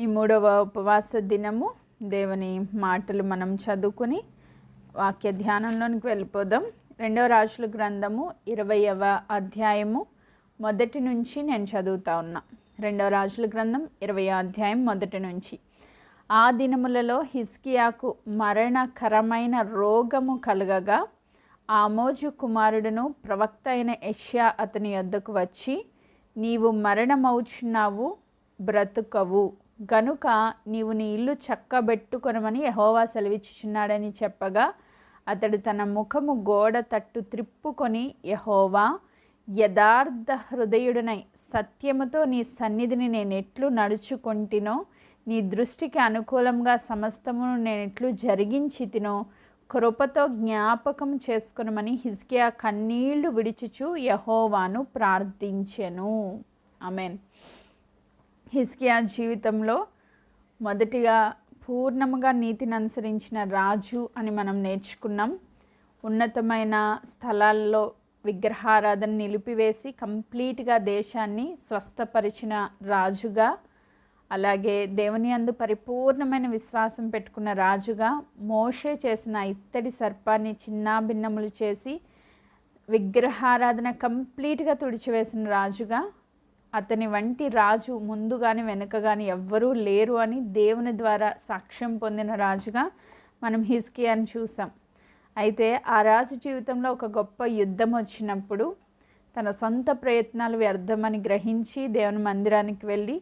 ఈ మూడవ ఉపవాస దినము దేవుని మాటలు మనం చదువుకుని వాక్య ధ్యానంలోనికి వెళ్ళిపోదాం. రెండవ రాజుల గ్రంథము ఇరవయవ అధ్యాయము మొదటి నుంచి నేను చదువుతా ఉన్నా. రెండవ రాజుల గ్రంథం ఇరవై అధ్యాయం మొదటి నుంచి. ఆ దినములలో హిస్కియాకు మరణకరమైన రోగము కలగగా ఆమోజు కుమారుడును ప్రవక్త అయిన యష్యా అతని యొద్దకు వచ్చి నీవు మరణమవుచున్నావు బ్రతుకవు. గనుక నీవు నీ ఇల్లు చక్కబెట్టుకొనమని యహోవా సెలవిచ్చుచున్నాడని చెప్పగా అతడు తన ముఖము గోడ తట్టు త్రిప్పుకొని యహోవా యథార్థ హృదయుడనై సత్యముతో నీ సన్నిధిని నేను ఎట్లు నడుచుకొంటినో నీ దృష్టికి అనుకూలంగా సమస్తమును నేను ఎట్లు జరిగించి తినో కృపతో జ్ఞాపకం చేసుకునమని హిజ్కియా కన్నీళ్ళు విడిచుచు యహోవాను ప్రార్థించెను. అమెన్ హిస్కియా జీవితంలో మొదటిగా పూర్ణముగా నీతిని అనుసరించిన రాజు అని మనం నేర్చుకున్నాం. ఉన్నతమైన స్థలాల్లో విగ్రహారాధన నిలిపివేసి కంప్లీట్గా దేశాన్ని స్వస్థపరిచిన రాజుగా అలాగే దేవుని అందు పరిపూర్ణమైన విశ్వాసం పెట్టుకున్న రాజుగా మోషే చేసిన ఇత్తడి సర్పాన్ని చిన్నాభిన్నములు చేసి విగ్రహారాధన కంప్లీట్గా తుడిచివేసిన రాజుగా అతని వంటి రాజు ముందు కానీ వెనుక కానీ ఎవ్వరూ లేరు అని దేవుని ద్వారా సాక్ష్యం పొందిన రాజుగా మనం హిస్కి అని చూసాం. అయితే ఆ రాజు జీవితంలో ఒక గొప్ప యుద్ధం వచ్చినప్పుడు తన సొంత ప్రయత్నాలు వ్యర్థమని గ్రహించి దేవుని మందిరానికి వెళ్ళి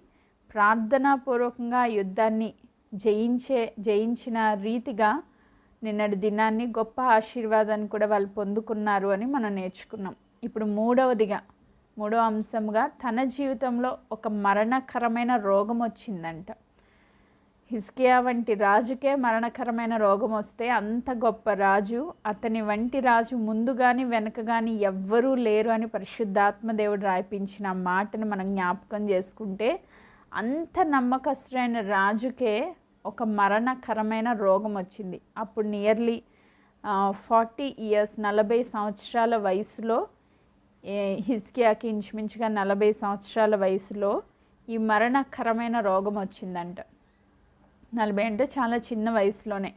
ప్రార్థనాపూర్వకంగా ఆ యుద్ధాన్ని జయించే జయించిన రీతిగా నిన్నటి దినాన్ని గొప్ప ఆశీర్వాదాన్ని కూడా వాళ్ళు పొందుకున్నారు అని మనం నేర్చుకున్నాం. ఇప్పుడు మూడవదిగా మూడో అంశంగా తన జీవితంలో ఒక మరణకరమైన రోగం వచ్చిందంట. హిస్కియా వంటి రాజుకే మరణకరమైన రోగం వస్తే అంత గొప్ప రాజు అతని వంటి రాజు ముందు కానీ వెనక కానీ ఎవ్వరూ లేరు అని పరిశుద్ధాత్మ దేవుడు రాయిపించిన మాటను మనం జ్ఞాపకం చేసుకుంటే అంత నమ్మకస్తుడైన రాజుకే ఒక మరణకరమైన రోగం వచ్చింది. అప్పుడు నియర్లీ ఫార్టీ ఇయర్స్ నలభై సంవత్సరాల వయసులో హిస్కియాకి ఇంచుమించుగా నలభై సంవత్సరాల వయసులో ఈ మరణకరమైన రోగం వచ్చిందంట. నలభై అంటే చాలా చిన్న వయసులోనే.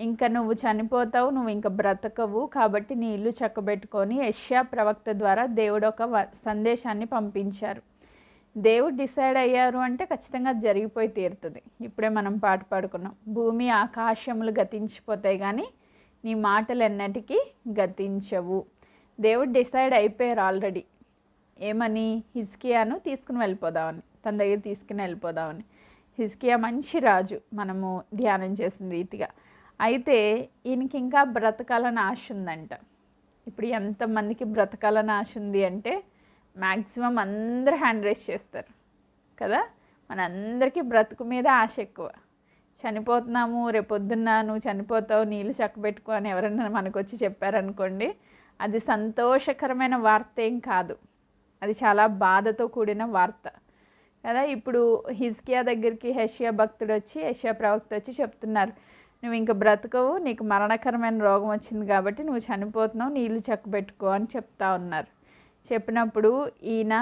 ఇంకా నువ్వు చనిపోతావు నువ్వు ఇంకా బ్రతకవు కాబట్టి నీ ఇల్లు చక్కబెట్టుకొని యష్యా ప్రవక్త ద్వారా దేవుడు ఒక సందేశాన్ని పంపించారు. దేవుడు డిసైడ్ అయ్యారు అంటే ఖచ్చితంగా జరిగిపోయి తీరుతుంది. ఇప్పుడే మనం పాట పాడుకున్నాం. భూమి ఆకాశములు గతించిపోతాయి కానీ నీ మాటలు ఎన్నటికీ గతించవు. దేవుడు డిసైడ్ అయిపోయారు ఆల్రెడీ. ఏమని? హిస్కియాను తీసుకుని వెళ్ళిపోదామని తన దగ్గర తీసుకుని వెళ్ళిపోదామని. హిస్కియా మంచి రాజు మనము ధ్యానం చేసిన రీతిగా. అయితే ఈయనకి ఇంకా బ్రతకాలని ఆశ ఉందంట. ఇప్పుడు ఎంతమందికి బ్రతకాలని ఆశ ఉంది అంటే మ్యాక్సిమం అందరూ హ్యాండ్ రైస్ చేస్తారు. కదా? మనందరికీ బ్రతుకు మీద ఆశ ఎక్కువ. చనిపోతున్నాము రేపొద్దున్న నువ్వు చనిపోతావు నీళ్ళు చక్కబెట్టుకో అని ఎవరైనా మనకు వచ్చి చెప్పారనుకోండి అది సంతోషకరమైన వార్త ఏం కాదు. అది చాలా బాధతో కూడిన వార్త. కదా ఇప్పుడు హిజ్కియా దగ్గరికి హెషియా భక్తుడు వచ్చి హెషియా ప్రవక్త వచ్చి చెప్తున్నారు నువ్వు ఇంకా బ్రతకవు నీకు మరణకరమైన రోగం వచ్చింది కాబట్టి నువ్వు చనిపోతున్నావు నీళ్ళు చక్కబెట్టుకో అని చెప్తా ఉన్నారు. చెప్పినప్పుడు ఈయన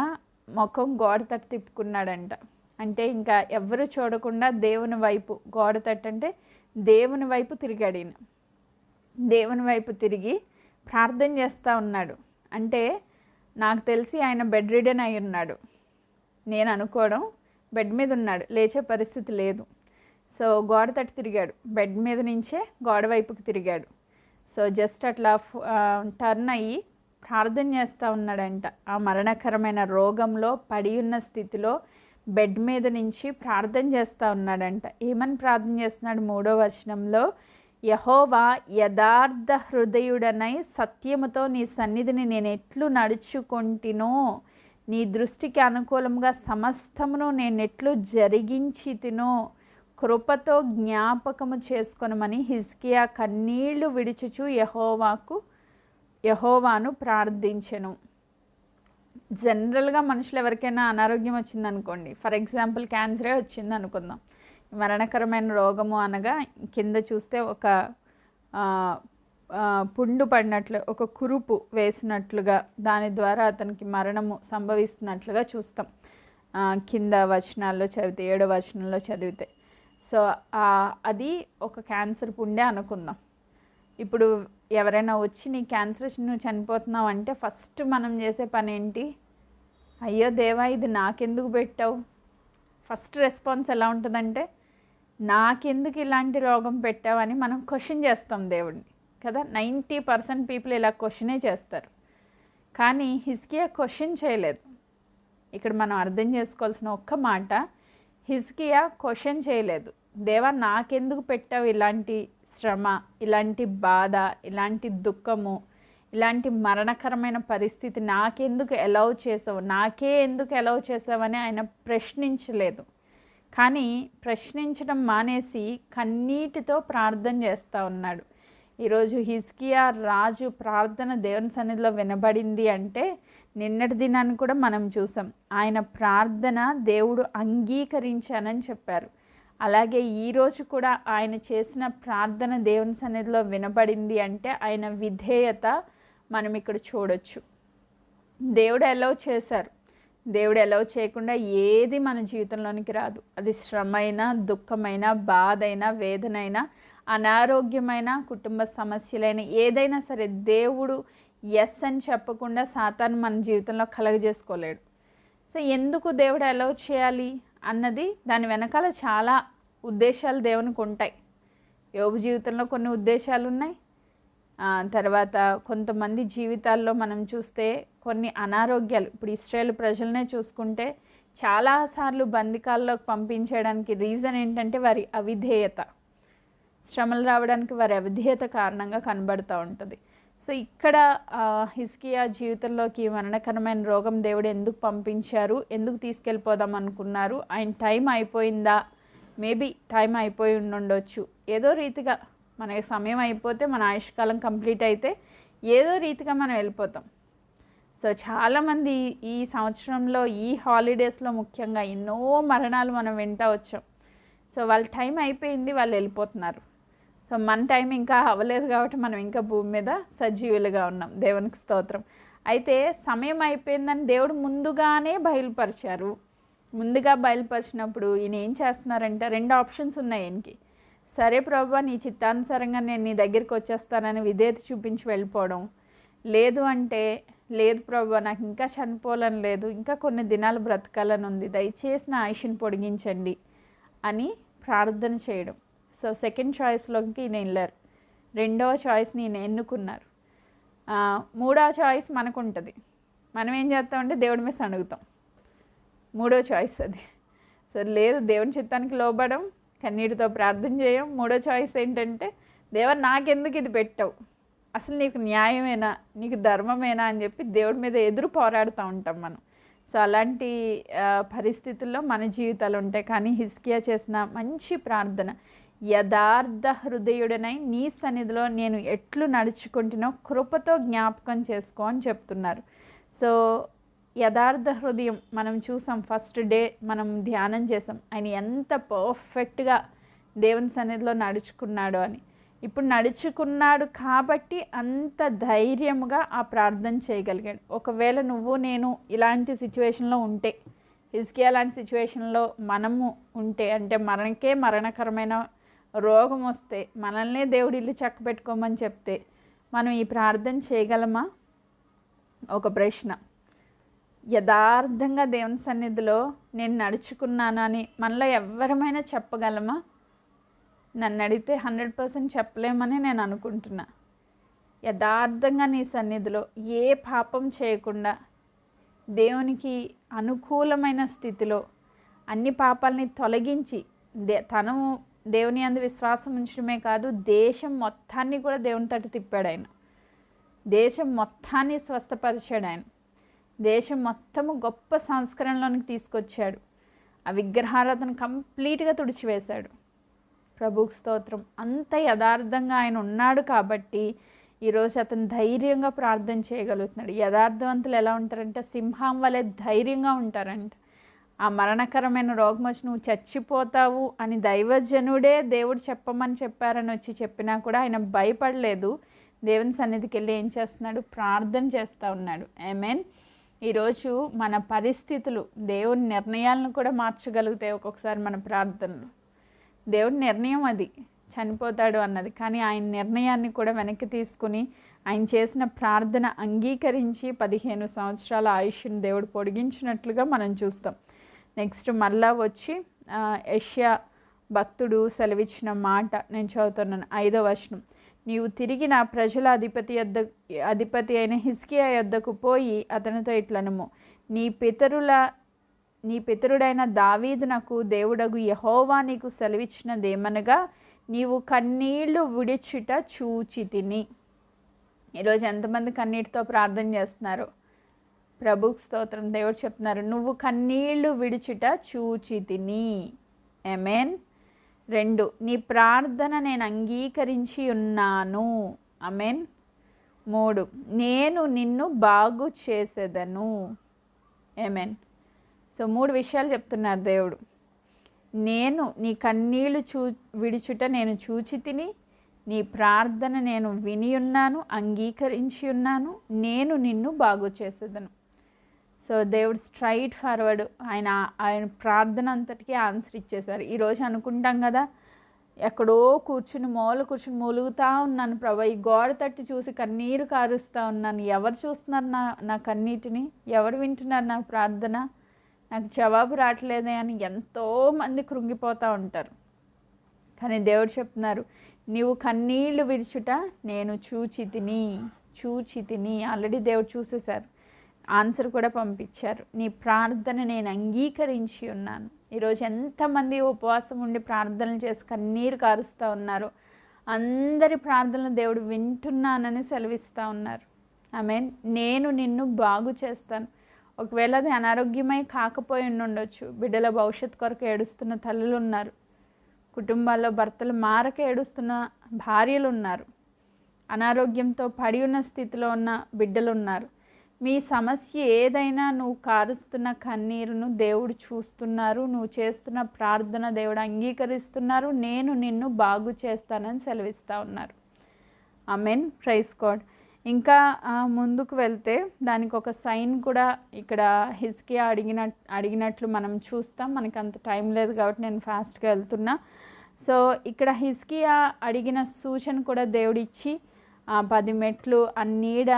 ముఖం గోడ తట్టు తిప్పుకున్నాడంట. అంటే ఇంకా ఎవరు చూడకుండా దేవుని వైపు గోడ తట్టు అంటే దేవుని వైపు తిరిగాడు ఈయన. దేవుని వైపు తిరిగి ప్రార్థన చేస్తూ ఉన్నాడు. అంటే నాకు తెలిసి ఆయన బెడ్ రిడెన్ అయి ఉన్నాడు. నేను అనుకోవడం బెడ్ మీద ఉన్నాడు. లేచే పరిస్థితి లేదు. సో గోడ తట్టు తిరిగాడు. బెడ్ మీద నుంచే గోడ వైపుకి తిరిగాడు. సో జస్ట్ అట్లా టర్న్ అయ్యి ప్రార్థన చేస్తూ ఉన్నాడంట. ఆ మరణకరమైన రోగంలో పడి ఉన్న స్థితిలో బెడ్ మీద నుంచి ప్రార్థన చేస్తూ ఉన్నాడంట. ఏమని ప్రార్థన చేస్తున్నాడు? మూడో వర్షంలో యహోవా యథార్థ హృదయుడనై సత్యముతో నీ సన్నిధిని నేను ఎట్లు నడుచుకొంటినో నీ దృష్టికి అనుకూలంగా సమస్తమును నేను ఎట్లు జరిగించి తినో కృపతో జ్ఞాపకము చేసుకొనమని హిజ్కియా కన్నీళ్ళు విడిచుచు యహోవాకు యహోవాను ప్రార్థించెను. జనరల్గా మనుషులు ఎవరికైనా అనారోగ్యం వచ్చిందనుకోండి ఫర్ ఎగ్జాంపుల్ క్యాన్సరే వచ్చింది అనుకుందాం మరణకరమైన రోగము అనగా కింద చూస్తే ఒక పుండు పడినట్లు ఒక కురుపు వేసినట్లుగా దాని ద్వారా అతనికి మరణము సంభవిస్తున్నట్లుగా చూస్తాం. కింద వచనాల్లో చదివితే ఏడో వచనంలో చదివితే. సో అది ఒక క్యాన్సర్ పుండే అనుకుందాం. ఇప్పుడు ఎవరైనా వచ్చి నీ క్యాన్సర్ నువ్వు చనిపోతున్నావు అంటే ఫస్ట్ మనం చేసే పని ఏంటి? అయ్యో దేవా ఇది నాకెందుకు పెట్టావు? ఫస్ట్ రెస్పాన్స్ ఎలా ఉంటుందంటే నాకెందుకు ఇలాంటి రోగం పెట్టావని మనం క్వశ్చన్ చేస్తాం దేవుడిని కదా? నైంటీ పర్సెంట్ పీపుల్ ఇలా క్వశ్చనే చేస్తారు. కానీ హిస్కియా క్వశ్చన్ చేయలేదు. ఇక్కడ మనం అర్థం చేసుకోవాల్సిన ఒక్క మాట హిస్కియా క్వశ్చన్ చేయలేదు. దేవా నాకెందుకు పెట్టావు ఇలాంటి శ్రమ ఇలాంటి బాధ ఇలాంటి దుఃఖము ఇలాంటి మరణకరమైన పరిస్థితి నాకెందుకు ఎలవ్ చేసావు? నాకే ఎందుకు ఎలవ్ చేసావని ఆయన ప్రశ్నించలేదు. కానీ ప్రశ్నించడం మానేసి కన్నీటితో ప్రార్థన చేస్తూ ఉన్నాడు. ఈరోజు హిస్కియా రాజు ప్రార్థన దేవుని సన్నిధిలో వినబడింది అంటే నిన్నటి దినాన్ని కూడా మనం చూసాం. ఆయన ప్రార్థన దేవుడు అంగీకరించానని చెప్పారు. అలాగే ఈరోజు కూడా ఆయన చేసిన ప్రార్థన దేవుని సన్నిధిలో వినబడింది అంటే ఆయన విధేయత మనం ఇక్కడ చూడొచ్చు. దేవుడు ఎలా చేశారు. దేవుడు ఎలా చేయకుండా ఏది మన జీవితంలోనికి రాదు. అది శ్రమైన దుఃఖమైన బాధైనా వేదనైనా అనారోగ్యమైన కుటుంబ సమస్యలైన ఏదైనా సరే దేవుడు ఎస్ అని చెప్పకుండా సాతాను మన జీవితంలో కలగజేసుకోలేడు. సో ఎందుకు దేవుడు ఎలా చేయాలి అన్నది దాని వెనకాల చాలా ఉద్దేశాలు దేవునికి ఉంటాయి. యోగు జీవితంలో కొన్ని ఉద్దేశాలు ఉన్నాయి తర్వాత కొంతమంది జీవితాల్లో మనం చూస్తే కొన్ని అనారోగ్యాలు ఇప్పుడు ఇస్రాయేల్ ప్రజలనే చూసుకుంటే చాలాసార్లు బందికాల్లోకి పంపించేయడానికి రీజన్ ఏంటంటే వారి అవిధేయత. శ్రమలు రావడానికి వారి అవిధేయత కారణంగా కనబడుతూ ఉంటుంది. సో ఇక్కడ హిస్కియా జీవితంలోకి మరణకరమైన రోగం దేవుడు ఎందుకు పంపించారు ఎందుకు తీసుకెళ్ళిపోదాం అనుకున్నారు ఆయన టైం అయిపోయిందా? మేబీ టైం అయిపోయి ఉండొచ్చు ఏదో రీతిగా మనకి సమయం అయిపోతే మన ఆయుష్కాలం కంప్లీట్ అయితే ఏదో రీతిగా మనం వెళ్ళిపోతాం. సో చాలామంది ఈ సంవత్సరంలో ఈ హాలిడేస్లో ముఖ్యంగా ఎన్నో మరణాలు మనం వింటా వచ్చాం. సో వాళ్ళ టైం అయిపోయింది వాళ్ళు వెళ్ళిపోతున్నారు. సో మన టైం ఇంకా అవ్వలేదు కాబట్టి మనం ఇంకా భూమి మీద సజీవులుగా ఉన్నాం. దేవునికి స్తోత్రం. అయితే సమయం అయిపోయిందని దేవుడు ముందుగానే బయలుపరిచారు. ముందుగా బయలుపరిచినప్పుడు ఈయన ఏం చేస్తున్నారంటే రెండు ఆప్షన్స్ ఉన్నాయి ఈయనకి. సరే ప్రభా నీ చిత్తానుసారంగా నేను నీ దగ్గరికి వచ్చేస్తానని విధేయత చూపించి వెళ్ళిపోవడం. లేదు అంటే లేదు ప్రభా నాకు ఇంకా చనిపోవాలని లేదు ఇంకా కొన్ని దినాలు బ్రతకాలని ఉంది దయచేసి నా ఆయుష్ని పొడిగించండి అని ప్రార్థన చేయడం. సో సెకండ్ చాయిస్లోకి ఈయన వెళ్ళారు. రెండవ చాయిస్ని ఈయన ఎన్నుకున్నారు. మూడవ చాయిస్ మనకు ఉంటుంది మనం ఏం చేస్తామంటే దేవుడి మీద అడుగుతాం. మూడో చాయిస్ అది. సో లేదు దేవుని చిత్తానికి లోబడం కన్నీటితో ప్రార్థన చేయం. మూడో చాయిస్ ఏంటంటే దేవ నాకెందుకు ఇది పెట్టావు? అసలు నీకు న్యాయమేనా? నీకు ధర్మమేనా? అని చెప్పి దేవుడి మీద ఎదురు పోరాడుతూ ఉంటాం మనం. సో అలాంటి పరిస్థితుల్లో మన జీవితాలు ఉంటాయి. కానీ హిస్కియా చేసిన మంచి ప్రార్థన యథార్థ హృదయుడనై నీ సన్నిధిలో నేను ఎట్లు నడుచుకుంటున్నా కృపతో జ్ఞాపకం చేసుకో అని చెప్తున్నారు. సో యథార్థ హృదయం మనం చూసాం ఫస్ట్ డే మనం ధ్యానం చేసాం. ఆయన ఎంత పర్ఫెక్ట్గా దేవుని సన్నిధిలో నడుచుకున్నాడు అని. ఇప్పుడు నడుచుకున్నాడు కాబట్టి అంత ధైర్యముగా ఆ ప్రార్థన చేయగలిగాడు. ఒకవేళ నువ్వు నేను ఇలాంటి సిచ్యువేషన్లో ఉంటే హిజ్కియా లాంటి సిచ్యువేషన్లో మనము ఉంటే అంటే మనకే మరణకరమైన రోగం వస్తే మనల్నే దేవుడు ఇల్లు చక్క పెట్టుకోమని చెప్తే మనం ఈ ప్రార్థన చేయగలమా? ఒక ప్రశ్న. యథార్థంగా దేవుని సన్నిధిలో నేను నడుచుకున్నానని మనలో ఎవరమైనా చెప్పగలమా? నన్ను అడిగితే హండ్రెడ్ పర్సెంట్ చెప్పలేమని నేను అనుకుంటున్నా. యథార్థంగా నీ సన్నిధిలో ఏ పాపం చేయకుండా దేవునికి అనుకూలమైన స్థితిలో అన్ని పాపాలని తొలగించి దే తను దేవుని అందు విశ్వాసం ఉంచడమే కాదు దేశం మొత్తాన్ని కూడా దేవుని తట్టు తిప్పాడు ఆయన. దేశం మొత్తాన్ని స్వస్థపరిచాడు ఆయన. దేశం మొత్తము గొప్ప సంస్కరణలోనికి తీసుకొచ్చాడు. ఆ విగ్రహారాధన కంప్లీట్గా తుడిచివేశాడు. ప్రభుకు స్తోత్రం. అంత యథార్థంగా ఆయన ఉన్నాడు కాబట్టి ఈరోజు అతను ధైర్యంగా ప్రార్థన చేయగలుగుతున్నాడు. యథార్థవంతులు ఎలా ఉంటారంటే సింహం వలె ధైర్యంగా ఉంటారంట. ఆ మరణకరమైన రోగం వచ్చి నువ్వు చచ్చిపోతావు అని దైవజనుడే దేవుడు చెప్పమని చెప్పారని వచ్చి చెప్పినా కూడా ఆయన భయపడలేదు. దేవుని సన్నిధికి వెళ్ళి ఏం చేస్తున్నాడు? ప్రార్థన చేస్తూ ఉన్నాడు. ఐ మీన్ ఈరోజు మన పరిస్థితులు దేవుని నిర్ణయాలను కూడా మార్చగలిగితే ఒక్కొక్కసారి మన ప్రార్థనలు. దేవుడి నిర్ణయం అది చనిపోతాడు అన్నది. కానీ ఆయన నిర్ణయాన్ని కూడా వెనక్కి తీసుకుని ఆయన చేసిన ప్రార్థన అంగీకరించి పదిహేను సంవత్సరాల ఆయుష్ను దేవుడు పొడిగించినట్లుగా మనం చూస్తాం. నెక్స్ట్ మళ్ళా వచ్చి యష్యా భక్తుడు సెలవిచ్చిన మాట నేను చదువుతున్నాను ఐదో వచనం. నీవు తిరిగి నా ప్రజల అధిపతి యొద్ద అధిపతి అయిన హిస్కియా యొద్దకు పోయి అతనితో ఇట్లనము. నీ పితరుల నీ పితరుడైన దావీదునకు దేవుడగు యహోవా నీకు సెలవిచ్చినదేమనగా నీవు కన్నీళ్ళు విడిచిట చూచి తిని ఈరోజు ఎంతమంది కన్నీటితో ప్రార్థన చేస్తున్నారు? ప్రభుకు స్తోత్రం. దేవుడు చెప్తున్నారు నువ్వు కన్నీళ్ళు విడిచుట చూచి తిని ఎమెన్ రెండు నీ ప్రార్థన నేను అంగీకరించి ఉన్నాను. అమెన్ మూడు నేను నిన్ను బాగు చేసేదను. ఏమెన్ సో మూడు విషయాలు చెప్తున్నారు దేవుడు. నేను నీ కన్నీళ్ళు చూ విడిచుట నేను చూచి తిని నీ ప్రార్థన నేను విని ఉన్నాను అంగీకరించి ఉన్నాను నేను నిన్ను బాగు చేసేదను. సో దేవుడు స్ట్రైట్ ఫార్వర్డ్ ఆయన ఆయన ప్రార్థన అంతటికీ ఆన్సర్ ఇచ్చేశారు ఈరోజు అనుకుంటాం కదా ఎక్కడో కూర్చుని మూల కూర్చుని మూలుగుతూ ఉన్నాను ప్రభా. ఈ గోడ తట్టి చూసి కన్నీరు కారుస్తూ ఉన్నాను. ఎవరు చూస్తున్నారు నా నా కన్నీటిని? ఎవరు వింటున్నారు నా ప్రార్థన? నాకు జవాబు రావట్లేదే అని ఎంతోమంది కృంగిపోతూ ఉంటారు. కానీ దేవుడు చెప్తున్నారు నీవు కన్నీళ్ళు విరుచుట నేను చూచి తిని చూచి తిని. ఆల్రెడీ దేవుడు చూసేశారు ఆన్సర్ కూడా పంపించారు. నీ ప్రార్థన నేను అంగీకరించి ఉన్నాను. ఈరోజు ఎంతమంది ఉపవాసం ఉండి ప్రార్థనలు చేసి కన్నీరు కారుస్తూ ఉన్నారు అందరి ప్రార్థనలు దేవుడు వింటున్నానని సెలవిస్తూ ఉన్నారు. ఆమె నేను నిన్ను బాగు చేస్తాను. ఒకవేళ అది అనారోగ్యమై కాకపోయి ఉండొచ్చు బిడ్డల భవిష్యత్ కొరకు ఏడుస్తున్న తల్లులు ఉన్నారు. కుటుంబాల్లో భర్తలు మారక ఏడుస్తున్న భార్యలు ఉన్నారు. అనారోగ్యంతో పడి ఉన్న స్థితిలో ఉన్న బిడ్డలు ఉన్నారు. మీ సమస్య ఏదైనా నువ్వు కారుస్తున్న కన్నీరును దేవుడు చూస్తున్నారు నువ్వు చేస్తున్న ప్రార్థన దేవుడు అంగీకరిస్తున్నారు నేను నిన్ను బాగు చేస్తానని సెలవిస్తూ ఉన్నారు. మెన్ ప్రైస్ కోడ్ ఇంకా ముందుకు వెళ్తే దానికి ఒక సైన్ కూడా ఇక్కడ హిస్కియా అడిగిన అడిగినట్లు మనం చూస్తాం. మనకి అంత టైం లేదు కాబట్టి నేను ఫాస్ట్గా వెళ్తున్నా. సో ఇక్కడ హిస్కియా అడిగిన సూచన కూడా దేవుడిచ్చి పది మెట్లు ఆ నీడ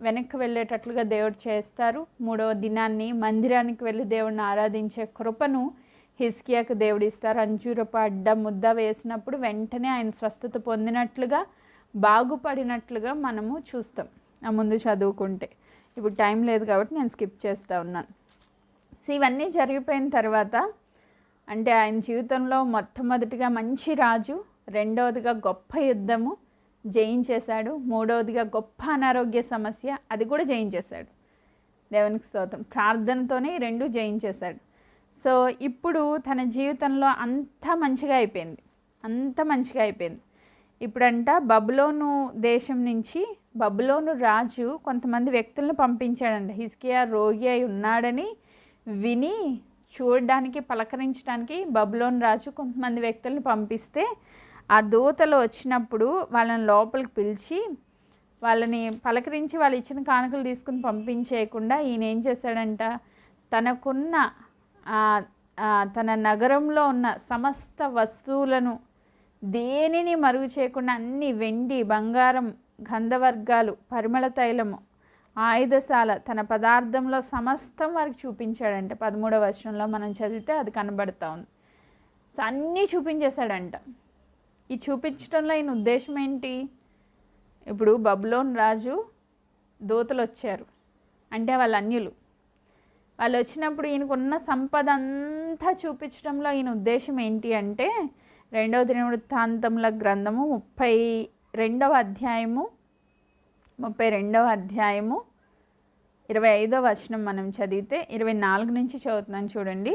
వెనక్కి వెళ్ళేటట్లుగా దేవుడు చేస్తారు. మూడవ దినాన్ని మందిరానికి వెళ్ళి దేవుడిని ఆరాధించే కృపను హిస్కియాకు దేవుడు ఇస్తారు. అంజూరపు అడ్డ ముద్ద వేసినప్పుడు వెంటనే ఆయన స్వస్థత పొందినట్లుగా బాగుపడినట్లుగా మనము చూస్తాం. ఆ ముందు చదువుకుంటే. ఇప్పుడు టైం లేదు కాబట్టి నేను స్కిప్ చేస్తూ ఉన్నాను. సో ఇవన్నీ జరిగిపోయిన తర్వాత అంటే ఆయన జీవితంలో మొట్టమొదటిగా మంచి రాజు రెండవదిగా గొప్ప యుద్ధము జయించేశాడు. మూడవదిగా గొప్ప అనారోగ్య సమస్య అది కూడా జయించేశాడు. దేవునికి స్తోత్రం. ప్రార్థనతోనే రెండు జయించేశాడు. సో ఇప్పుడు తన జీవితంలో అంత మంచిగా అయిపోయింది. అంత మంచిగా అయిపోయింది. ఇప్పుడంట బబులోను దేశం నుంచి బబులోను రాజు కొంతమంది వ్యక్తులను పంపించాడంట. హిస్కియా రోగి అయి ఉన్నాడని విని చూడడానికి పలకరించడానికి బబులోన్ రాజు కొంతమంది వ్యక్తులను పంపిస్తే ఆ దూతలు వచ్చినప్పుడు వాళ్ళని లోపలికి పిలిచి వాళ్ళని పలకరించి వాళ్ళు ఇచ్చిన కానుకలు తీసుకుని పంపించేయకుండా ఈయన ఏం చేశాడంట? తనకున్న తన నగరంలో ఉన్న సమస్త వస్తువులను దేనిని మరుగు చేయకుండా అన్ని వెండి బంగారం గంధవర్గాలు పరిమళ తైలము ఆయుధశాల తన పదార్థంలో సమస్తం వారికి చూపించాడంట. పదమూడవ వర్షంలో మనం చదివితే అది కనబడతా ఉంది. సో అన్నీ చూపించేశాడంట. ఈ చూపించడంలో ఆయన ఉద్దేశం ఏంటి? ఇప్పుడు బబులోన్ రాజు దూతలు వచ్చారు అంటే వాళ్ళ అన్యులు. వాళ్ళు వచ్చినప్పుడు ఈయనకున్న సంపద అంతా చూపించడంలో ఈయన ఉద్దేశం ఏంటి అంటే రెండవ దినవృత్తాంతముల గ్రంథము ముప్పై రెండవ అధ్యాయము ముప్పై రెండవ అధ్యాయము ఇరవై ఐదో వచనం మనం చదివితే ఇరవై నాలుగు నుంచి చదువుతున్నాను చూడండి.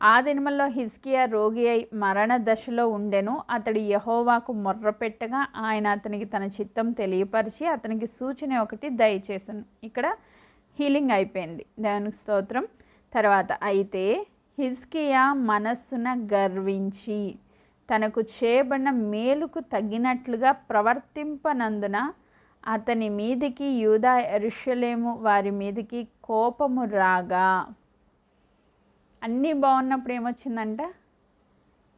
ఆ దినమల్లో హిజ్కియా రోగి అయి మరణ దశలో ఉండెను. అతడు యహోవాకు మొర్రపెట్టగా ఆయన అతనికి తన చిత్తం తెలియపరిచి అతనికి సూచన ఒకటి దయచేసాను. ఇక్కడ హీలింగ్ అయిపోయింది. దేవునికి స్తోత్రం. తర్వాత అయితే హిజ్కియా మనస్సున గర్వించి తనకు చేయబడిన మేలుకు తగినట్లుగా ప్రవర్తింపనందున అతని మీదికి యూదా ఎరుషలేము వారి మీదికి కోపము రాగా అన్నీ బాగున్నప్పుడు ఏమొచ్చిందంట?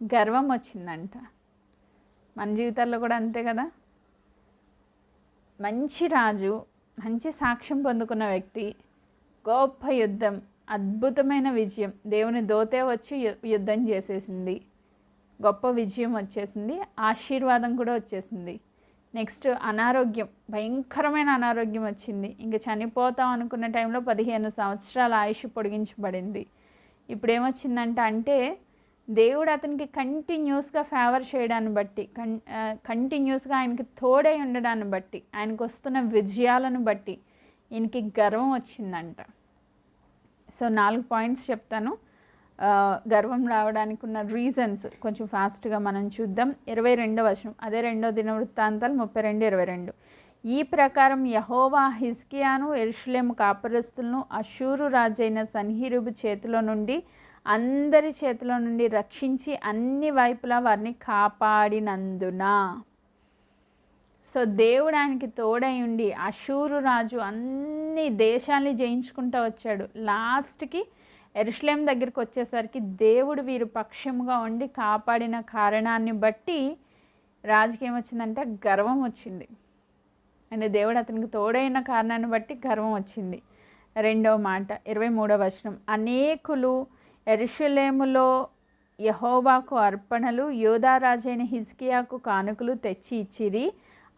గర్వం వచ్చిందంట. మన జీవితాల్లో కూడా అంతే కదా? మంచి రాజు మంచి సాక్ష్యం పొందుకున్న వ్యక్తి గొప్ప యుద్ధం అద్భుతమైన విజయం దేవుని దోతే వచ్చి యుద్ధం చేసేసింది. గొప్ప విజయం వచ్చేసింది ఆశీర్వాదం కూడా వచ్చేసింది. నెక్స్ట్ అనారోగ్యం భయంకరమైన అనారోగ్యం వచ్చింది. ఇంక చనిపోతాం అనుకున్న టైంలో పదిహేను సంవత్సరాల ఆయుష్ పొడిగించబడింది. ఇప్పుడు ఏమొచ్చిందంట అంటే దేవుడు అతనికి కంటిన్యూస్గా ఫేవర్ చేయడాన్ని బట్టి కన్ కంటిన్యూస్గా ఆయనకి తోడై ఉండడాన్ని బట్టి ఆయనకు వస్తున్న విజయాలను బట్టి ఈయనకి గర్వం వచ్చిందంట సో నాలుగు పాయింట్స్ చెప్తాను. గర్వం రావడానికి ఉన్న రీజన్స్ కొంచెం ఫాస్ట్గా మనం చూద్దాం. ఇరవై రెండో వర్షం అదే రెండో దిన వృత్తాంతాలు ముప్పై రెండు ఇరవై రెండు. ఈ ప్రకారం యహోవా హిస్కియాను ఎరుషులేము కాపురస్తులను అషూరు రాజైన సన్హీరుబు చేతిలో నుండి అందరి చేతిలో నుండి రక్షించి అన్ని వైపులా వారిని కాపాడినందున. సో దేవుడు ఆయనకి తోడై ఉండి అషూరు రాజు అన్ని దేశాల్ని జయించుకుంటూ వచ్చాడు. లాస్ట్కి ఎరుషులేం దగ్గరికి వచ్చేసరికి దేవుడు వీరు పక్షముగా ఉండి కాపాడిన కారణాన్ని బట్టి రాజుకి ఏమొచ్చిందంటే గర్వం వచ్చింది. అండ్ దేవుడు అతనికి తోడైన కారణాన్ని బట్టి గర్వం వచ్చింది. రెండవ మాట ఇరవై మూడవ వచనం. అనేకులు ఎరుషులేములో యహోవాకు అర్పణలు యోధారాజైన హిజ్కియాకు కానుకలు తెచ్చి ఇచ్చిరి.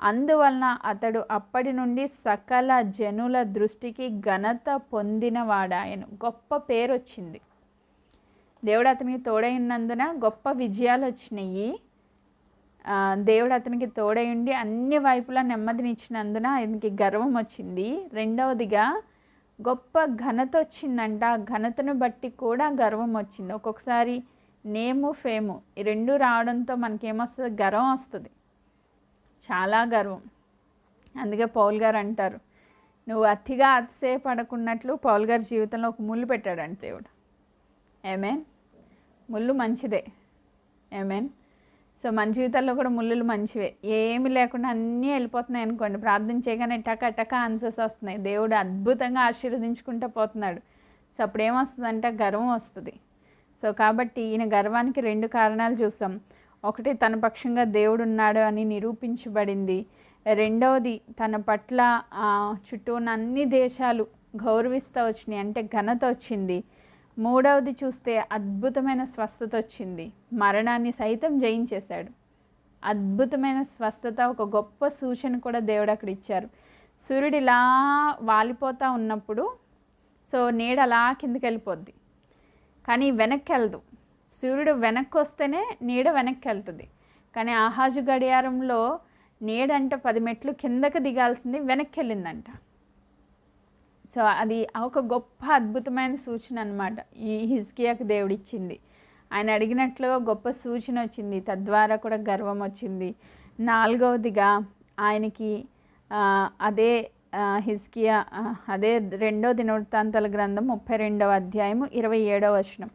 అందువలన అతడు అప్పటి నుండి సకల జనుల దృష్టికి ఘనత పొందినవాడాయను. గొప్ప పేరు వచ్చింది దేవుడు అతనికి తోడైనందున గొప్ప విజయాలు వచ్చినాయి దేవుడు అతనికి తోడై ఉండి అన్ని వైపులా నెమ్మదినిచ్చినందున ఆయనకి గర్వం వచ్చింది. రెండవదిగా గొప్ప ఘనత వచ్చిందంట. ఆ ఘనతను బట్టి కూడా గర్వం వచ్చింది. ఒక్కొక్కసారి నేము ఫేము ఈ రెండు రావడంతో మనకేమొస్తుంది? గర్వం వస్తుంది. చాలా గర్వం. అందుకే పౌల్ గారు అంటారు నువ్వు అతిగా అతిశయపడకున్నట్లు పౌల్ గారి జీవితంలో ఒక ముళ్ళు పెట్టాడంట దేవుడు. ఏమేన్ ముళ్ళు మంచిదే. ఏమేన్ సో మన జీవితాల్లో కూడా ముళ్ళులు మంచివే. ఏమి లేకుండా అన్నీ వెళ్ళిపోతున్నాయి అనుకోండి. ప్రార్థన చేయగానే టక టక ఆన్సర్స్ వస్తున్నాయి. దేవుడు అద్భుతంగా ఆశీర్వదించుకుంటూ పోతున్నాడు. సో అప్పుడు ఏమొస్తుందంటే గర్వం వస్తుంది. సో కాబట్టి ఈయన గర్వానికి రెండు కారణాలు చూస్తాం. ఒకటి తన పక్షంగా దేవుడు ఉన్నాడు అని నిరూపించబడింది. రెండవది తన పట్ల చుట్టూ ఉన్న అన్ని దేశాలు గౌరవిస్తూ వచ్చినాయి. అంటే ఘనత వచ్చింది. మూడవది చూస్తే అద్భుతమైన స్వస్థత వచ్చింది. మరణాన్ని సైతం జయించేశాడు. అద్భుతమైన స్వస్థత ఒక గొప్ప సూచన కూడా దేవుడు అక్కడ ఇచ్చారు. సూర్యుడు ఇలా వాలిపోతూ ఉన్నప్పుడు సో నీడ అలా కిందకి వెళ్ళిపోద్ది. కానీ వెనక్కి వెళ్ళదు. సూర్యుడు వెనక్కి వస్తేనే నీడ వెనక్కి వెళ్తుంది. కానీ ఆహాజు గడియారంలో నీడంట పది మెట్లు కిందకి దిగాల్సింది వెనక్కి వెళ్ళిందంట. సో అది ఒక గొప్ప అద్భుతమైన సూచన అనమాట ఈ హిజ్కియాకు దేవుడిచ్చింది. ఆయన అడిగినట్లుగా గొప్ప సూచన వచ్చింది. తద్వారా కూడా గర్వం వచ్చింది. నాలుగవదిగా ఆయనకి అదే హిజ్కియా అదే రెండో దినవృత్తాంతాల గ్రంథం ముప్పై రెండవ అధ్యాయము ఇరవై ఏడవ వచనం.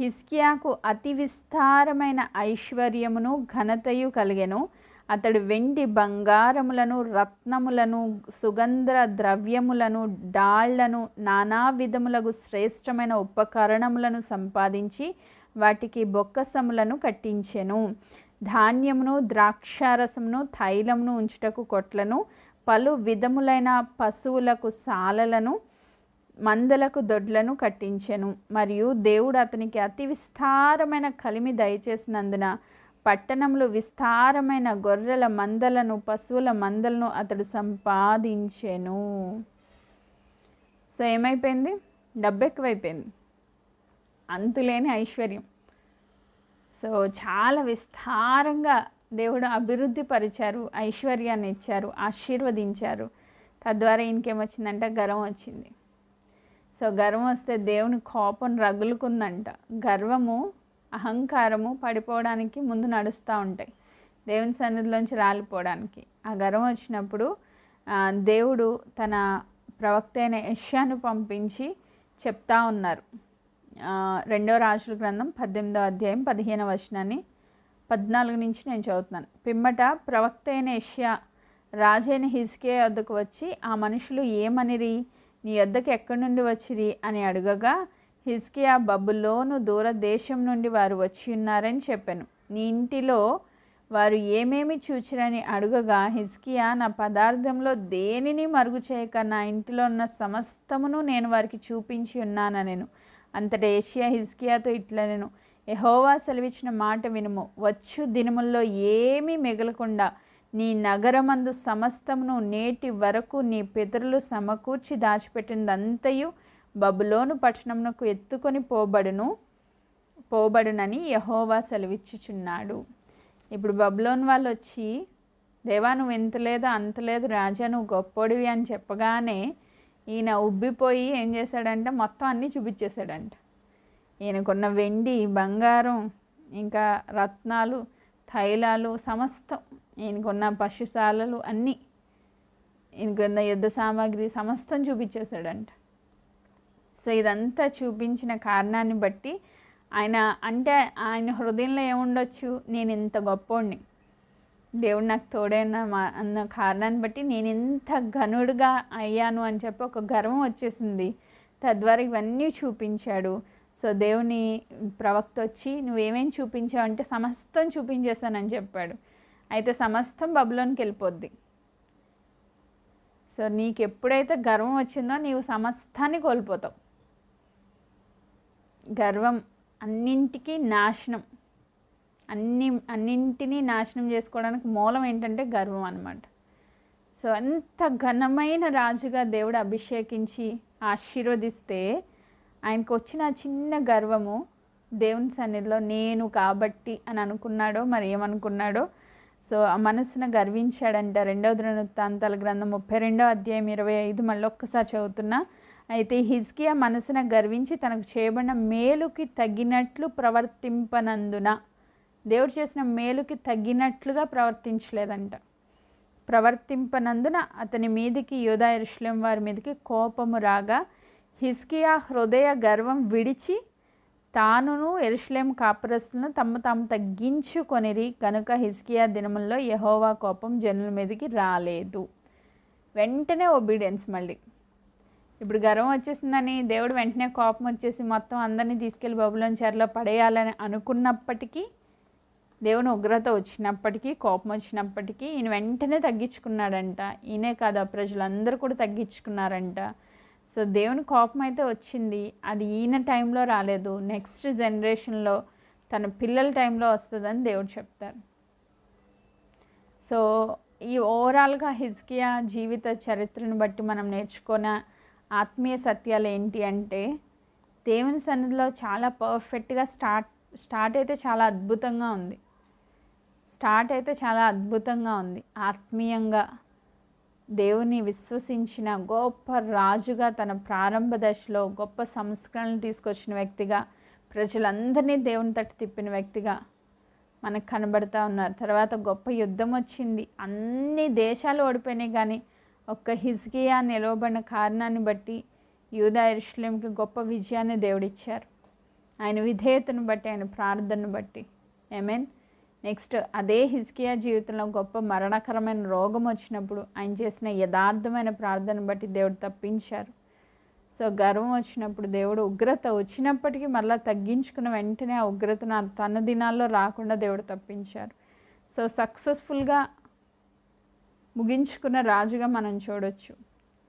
హిస్కియాకు అతి విస్తారమైన ఐశ్వర్యమును ఘనతయు కలిగెను. అతడు వెండి బంగారములను రత్నములను సుగంధ ద్రవ్యములను డాళ్ళను నానా విధములకు శ్రేష్టమైన ఉపకరణములను సంపాదించి వాటికి బొక్కసములను కట్టించెను. ధాన్యమును ద్రాక్షారసమును తైలమును ఉంచుటకు కొట్లను. పలు విధములైన పశువులకు సాలలను మందలకు దొడ్లను కట్టించెను. మరియు దేవుడు అతనికి అతి విస్తారమైన కలిమి దయచేసినందున పట్టణంలో విస్తారమైన గొర్రెల మందలను పశువుల మందలను అతడు సంపాదించెను. సో ఏమైపోయింది? డబ్బు ఎక్కువైపోయింది అంతులేని ఐశ్వర్యం. సో చాలా విస్తారంగా దేవుడు అభివృద్ధి పరిచారు ఐశ్వర్యాన్ని ఇచ్చారు ఆశీర్వదించారు. తద్వారా ఇంకేమొచ్చిందంటే గర్వం వచ్చింది. సో గర్వం వస్తే దేవుని కోపం రగులుకుందంట. గర్వము అహంకారము పడిపోవడానికి ముందు నడుస్తూ ఉంటాయి. దేవుని సన్నిధిలోంచి రాలిపోవడానికి. ఆ గర్వం వచ్చినప్పుడు దేవుడు తన ప్రవక్త అయిన యష్యాను పంపించి చెప్తా ఉన్నారు. రెండో రాజుల గ్రంథం పద్దెనిమిదో అధ్యాయం పదిహేనవ వచనాన్ని పద్నాలుగు నుంచి నేను చదువుతున్నాను. పిమ్మట ప్రవక్త అయిన యష్యా రాజైన హిజ్కే వద్దకు వచ్చి ఆ మనుషులు ఏమనిరి? నీ వద్దకు ఎక్కడి నుండి వచ్చిరి? అని అడగగా హిజ్కియా బబులోను దూరదేశం నుండి వారు వచ్చి ఉన్నారని చెప్పాను. నీ ఇంటిలో వారు ఏమేమి చూచిరని అడుగగా హిజ్కియా నా పదార్థంలో దేనిని మరుగు చేయక నా ఇంటిలో ఉన్న సమస్తమును నేను వారికి చూపించి ఉన్నాను నేను అంతటా ఏషియా హిజ్కియాతో ఇట్లా నేను ఎహోవా సెలవిచ్చిన మాట వినుము. వచ్చు దినముల్లో ఏమీ మిగలకుండా నీ నగరమందు సమస్తమును నేటి వరకు నీ పితరులు సమకూర్చి దాచిపెట్టినదంతయు బబులోను పట్టణమునకు ఎత్తుకొని పోబడును పోబడునని యహోవా సెలవిచ్చుచున్నాడు. ఇప్పుడు బబులోన్ వాళ్ళు వచ్చి దేవా నువ్వు ఇంత లేదు అంత లేదు రాజా నువ్వు గొప్పోడివి అని చెప్పగానే ఈయన ఉబ్బిపోయి ఏం చేశాడంటే మొత్తం అన్నీ చూపించేశాడంట. ఈయనకున్న వెండి బంగారం ఇంకా రత్నాలు తైలాలు సమస్తం ఈయనకున్న పశుశాలలు అన్నీ ఈయనకున్న యుద్ధ సామాగ్రి సమస్తం చూపించేశాడంట. సో ఇదంతా చూపించిన కారణాన్ని బట్టి ఆయన అంటే ఆయన హృదయంలో ఏముండొచ్చు? నేను ఇంత గొప్పోడిని దేవుడు నాకు తోడైన మా అన్న కారణాన్ని బట్టి నేను ఇంత ఘనుడుగా అయ్యాను అని చెప్పి ఒక గర్వం వచ్చేసింది. తద్వారా ఇవన్నీ చూపించాడు. సో దేవుని ప్రవక్త వచ్చి నువ్వేమేం చూపించావు? అంటే సమస్తం చూపించేశానని చెప్పాడు. అయితే సమస్తం బబులోనికి వెళ్ళిపోద్ది. సో నీకు ఎప్పుడైతే గర్వం వచ్చిందో నీవు సమస్తాన్ని కోల్పోతావు. గర్వం అన్నింటికీ నాశనం. అన్ని అన్నింటినీ నాశనం చేసుకోవడానికి మూలం ఏంటంటే గర్వం అనమాట సో అంత ఘనమైన రాజుగా దేవుడు అభిషేకించి ఆశీర్వదిస్తే ఆయనకు వచ్చిన చిన్న గర్వము దేవుని సన్నిధిలో నేను కాబట్టి అని అనుకున్నాడో మరి ఏమనుకున్నాడో సో ఆ మనసును గర్వించాడంట. రెండవ దృనవృత్తాంతాల గ్రంథం ముప్పై రెండో అధ్యాయం ఇరవై ఐదు మళ్ళీ ఒక్కసారి చదువుతున్నా. అయితే హిజ్కియా మనసున గర్వించి తనకు చేయబడిన మేలుకి తగినట్లు ప్రవర్తింపనందున దేవుడు చేసిన మేలుకి తగినట్లుగా ప్రవర్తించలేదంట. ప్రవర్తింపనందున అతని మీదికి యోధా ఎరుషులేం వారి మీదకి కోపము రాగా హిస్కియా హృదయ గర్వం విడిచి తానును ఎరుషులేం కాపురస్తులను తమ్ము తాము తగ్గించుకొనిరి కనుక హిస్కియా దినముల్లో యహోవా కోపం జనుల మీదకి రాలేదు. వెంటనే ఒబీడియన్స్ మళ్ళీ. ఇప్పుడు గర్వం వచ్చేసిందని దేవుడు వెంటనే కోపం వచ్చేసి మొత్తం అందరినీ తీసుకెళ్ళి బబులోని చెరలో పడేయాలని అనుకున్నప్పటికీ దేవుని ఉగ్రత వచ్చినప్పటికీ కోపం వచ్చినప్పటికీ ఈయన వెంటనే తగ్గించుకున్నాడంట. ఈయనే కాదు ఆ ప్రజలందరూ కూడా తగ్గించుకున్నారంట. సో దేవుని కోపం అయితే వచ్చింది. అది ఈయన టైంలో రాలేదు. నెక్స్ట్ జనరేషన్లో తన పిల్లల టైంలో వస్తుందని దేవుడు చెప్తారు. సో ఈ ఓవరాల్గా హిజ్కియా జీవిత చరిత్రను బట్టి మనం నేర్చుకున్న ఆత్మీయ సత్యాలు ఏంటి అంటే దేవుని సన్నిధిలో చాలా పర్ఫెక్ట్గా స్టార్ట్ స్టార్ట్ అయితే చాలా అద్భుతంగా ఉంది. స్టార్ట్ అయితే చాలా అద్భుతంగా ఉంది. ఆత్మీయంగా దేవుని విశ్వసించిన గొప్ప రాజుగా తన ప్రారంభ దశలో గొప్ప సంస్కరణలు తీసుకొచ్చిన వ్యక్తిగా ప్రజలందరినీ దేవుని తట్టు తిప్పిన వ్యక్తిగా మనకు కనబడతా ఉన్నారు. తర్వాత గొప్ప యుద్ధం వచ్చింది. అన్ని దేశాలు ఓడిపోయినాయి కానీ ఒక్క హిజ్కియా నిలవబడిన కారణాన్ని బట్టి యూదా ఇరుషులేంకి గొప్ప విజయాన్ని దేవుడిచ్చారు. ఆయన విధేయతను బట్టి ఆయన ప్రార్థనను బట్టి. ఐ నెక్స్ట్ అదే హిజ్కియా జీవితంలో గొప్ప మరణకరమైన రోగం వచ్చినప్పుడు ఆయన చేసిన యథార్థమైన ప్రార్థన బట్టి దేవుడు తప్పించారు. సో గర్వం వచ్చినప్పుడు దేవుడు ఉగ్రత వచ్చినప్పటికీ మళ్ళీ తగ్గించుకున్న వెంటనే ఆ ఉగ్రతను తన దినాల్లో రాకుండా దేవుడు తప్పించారు. సో సక్సెస్ఫుల్గా ముగించుకున్న రాజుగా మనం చూడొచ్చు.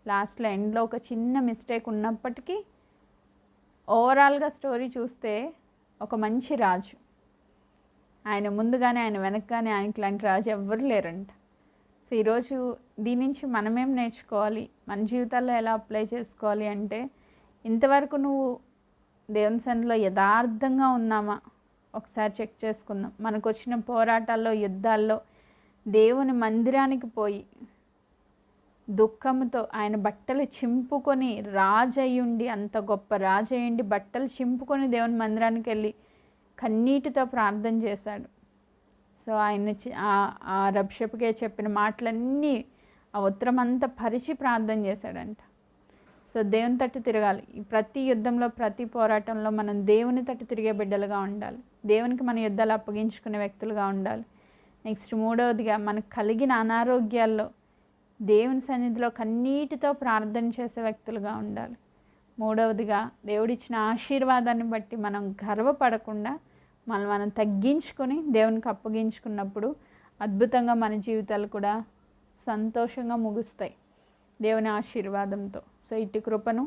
లాస్ట్లో ఎండ్లో ఒక చిన్న మిస్టేక్ ఉన్నప్పటికీ ఓవరాల్గా స్టోరీ చూస్తే ఒక మంచి రాజు. ఆయన ముందుగానే ఆయన వెనక్గానే ఆయనకి లాంటి రాజు ఎవ్వరు లేరంట. సో ఈరోజు దీని నుంచి మనమేం నేర్చుకోవాలి? మన జీవితాల్లో ఎలా అప్లై చేసుకోవాలి అంటే ఇంతవరకు నువ్వు దేవుని సన్నిలో యథార్థంగా ఉన్నామా ఒకసారి చెక్ చేసుకుందాం. మనకు వచ్చిన పోరాటాల్లో యుద్ధాల్లో దేవుని మందిరానికి పోయి దుఃఖంతో ఆయన బట్టలు చింపుకొని రాజయ్యుండి అంత గొప్ప రాజయ్యుండి బట్టలు చింపుకొని దేవుని మందిరానికి వెళ్ళి కన్నీటితో ప్రార్థన చేశాడు. సో ఆయన ఆ- ఆ రబ్షప్కే చెప్పిన మాటలన్నీ ఆ ఉత్తరం అంతా పరిచి ప్రార్థన చేశాడంట. సో దేవుని తట్టు తిరగాలి. ఈ ప్రతి యుద్ధంలో ప్రతి పోరాటంలో మనం దేవుని తట్టు తిరిగే బిడ్డలుగా ఉండాలి. దేవునికి మన యుద్ధాలు అప్పగించుకునే వ్యక్తులుగా ఉండాలి. నెక్స్ట్ మూడవదిగా మనకు కలిగిన అనారోగ్యాల్లో దేవుని సన్నిధిలో కన్నీటితో ప్రార్థన చేసే వ్యక్తులుగా ఉండాలి. మూడవదిగా దేవుడిచ్చిన ఆశీర్వాదాన్ని బట్టి మనం గర్వపడకుండా మనం మనం తగ్గించుకొని దేవునికి అప్పగించుకున్నప్పుడు అద్భుతంగా మన జీవితాలు కూడా సంతోషంగా ముగుస్తాయి దేవుని ఆశీర్వాదంతో. సో ఇటు కృపను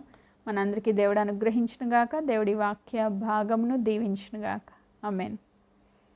మనందరికీ దేవుడు అనుగ్రహించిన గాక దేవుడి వాక్య భాగమును దీవించిన గాక అమెన్